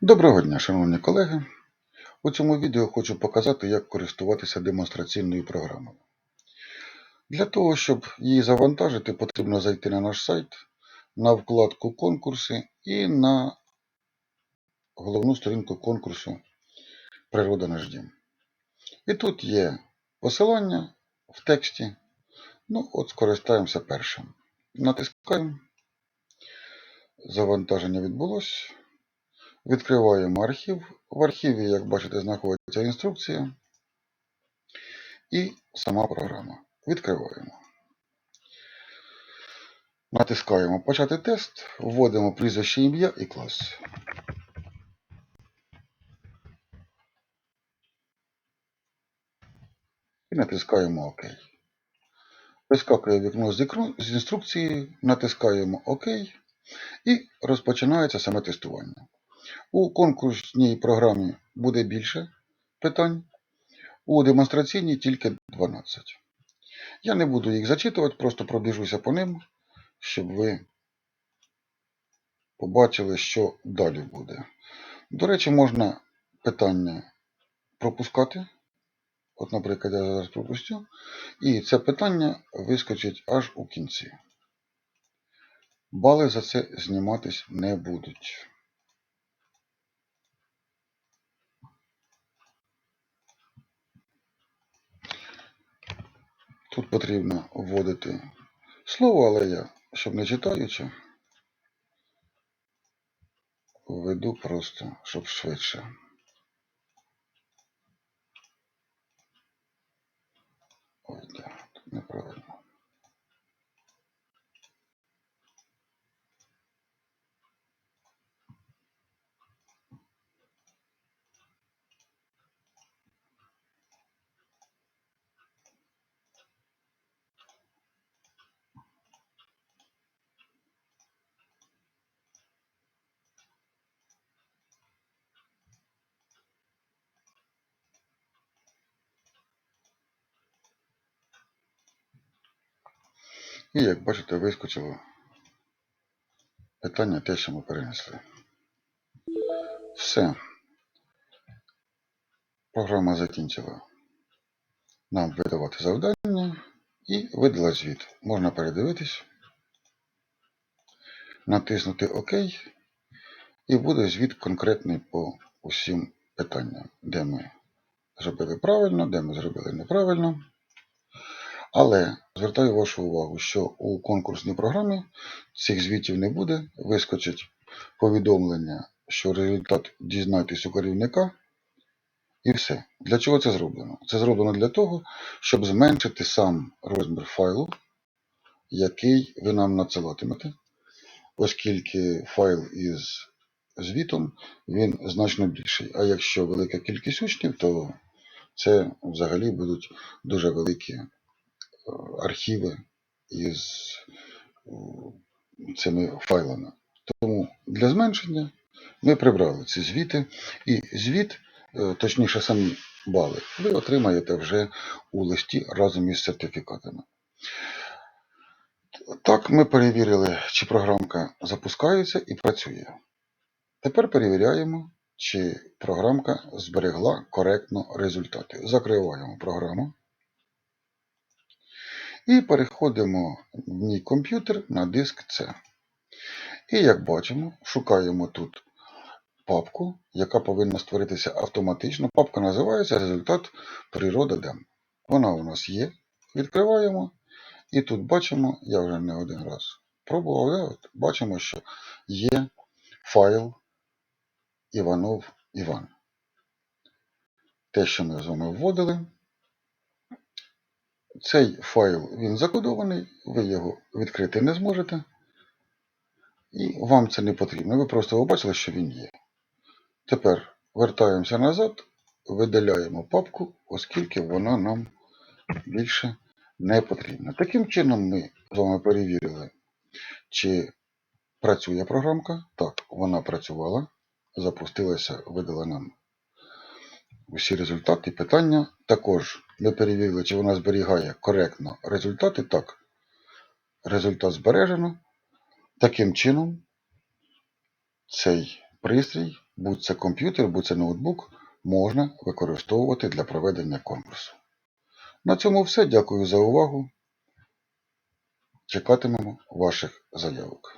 Доброго дня, шановні колеги! У цьому відео хочу показати, як користуватися демонстраційною програмою. Для того, щоб її завантажити, потрібно зайти на наш сайт, на вкладку Конкурси і на головну сторінку конкурсу Природа наш дім. І тут є посилання в тексті. Ну, от скористаємося першим. Натискаємо. Завантаження відбулось. Відкриваємо архів. В архіві, як бачите, знаходиться інструкція і сама програма. Відкриваємо. Натискаємо Почати тест, вводимо прізвище ім'я і клас. І натискаємо ОК. Вискакує вікно з інструкцією, натискаємо ОК і розпочинається саме тестування. У конкурсній програмі буде більше питань, у демонстраційній тільки 12. Я не буду їх зачитувати, просто пробіжуся по ним, щоб ви побачили, що далі буде. До речі, можна питання пропускати. От, наприклад, я зараз пропустю. І це питання вискочить аж у кінці. Бали за це зніматись не будуть. Тут потрібно вводити слово, але я, щоб не читаючи, введу просто, щоб швидше. Ой, да, тут неправильно. І як бачите, вискочило питання те, що ми перенесли. Все. Програма закінчила нам видавати завдання і видала звіт. Можна передивитись, натиснути ОК, і буде звіт конкретний по усім питанням, де ми зробили правильно, де ми зробили неправильно. Але звертаю вашу увагу, що у конкурсній програмі цих звітів не буде. Вискочить повідомлення, що результат дізнайтесь у керівника. І все. Для чого це зроблено? Це зроблено для того, щоб зменшити сам розмір файлу, який ви нам надсилатимете, оскільки файл із звітом він значно більший. А якщо велика кількість учнів, то це взагалі будуть дуже великі архіви із цими файлами. Тому для зменшення ми прибрали ці звіти, і звіт, е, точніше самі бали, ви отримаєте вже у листі разом із сертифікатами. Так, ми перевірили, чи програмка запускається і працює. Тепер перевіряємо, чи програмка зберегла коректно результати. Закриваємо програму. І переходимо в мій комп'ютер на диск C. І як бачимо, шукаємо тут папку, яка повинна створитися автоматично. Папка називається Результат природа дем. Вона у нас є. Відкриваємо. І тут бачимо, я вже не один раз пробував, да, от бачимо, що є файл Іванов Іван. Те, що ми з вами вводили. Цей файл він закодований, ви його відкрити не зможете. І вам це не потрібно. Ви просто побачили, що він є. Тепер вертаємося назад, видаляємо папку, оскільки вона нам більше не потрібна. Таким чином ми з вами перевірили, чи працює програмка. Так, вона працювала, запустилася, видала нам усі результати, питання. Також ми перевірили, чи вона зберігає коректно результати. Так, результат збережено. Таким чином, цей пристрій будь це комп'ютер, будь це ноутбук, можна використовувати для проведення конкурсу. На цьому все. Дякую за увагу. Чекатимемо ваших заявок.